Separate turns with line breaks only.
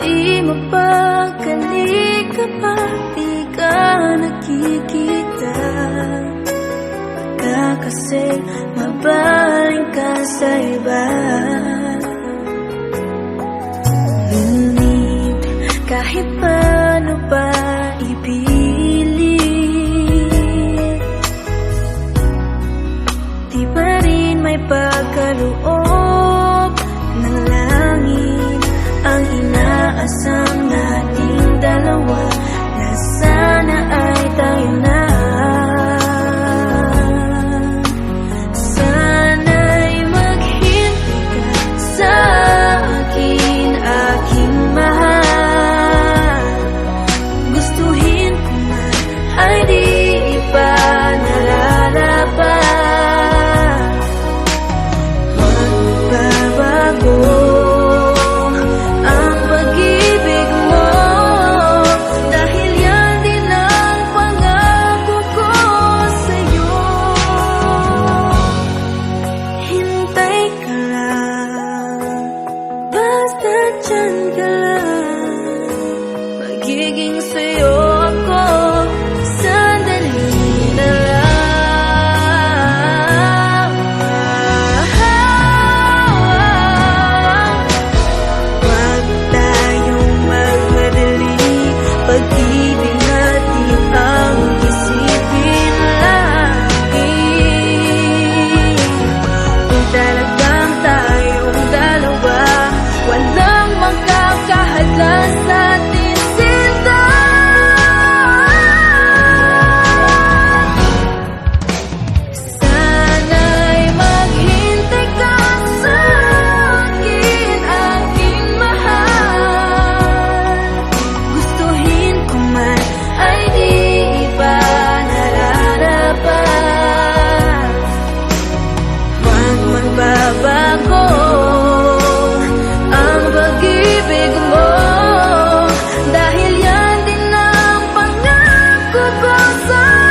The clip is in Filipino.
Di mapagkali kapag di ka nakikita. Baka kasi mabaling ka sa iba. Ngunit kahit pa lesson magiging sa'yo ako. Sandali na lang. Huwag tayong magmadali natin ang isipin lagi. Kung good.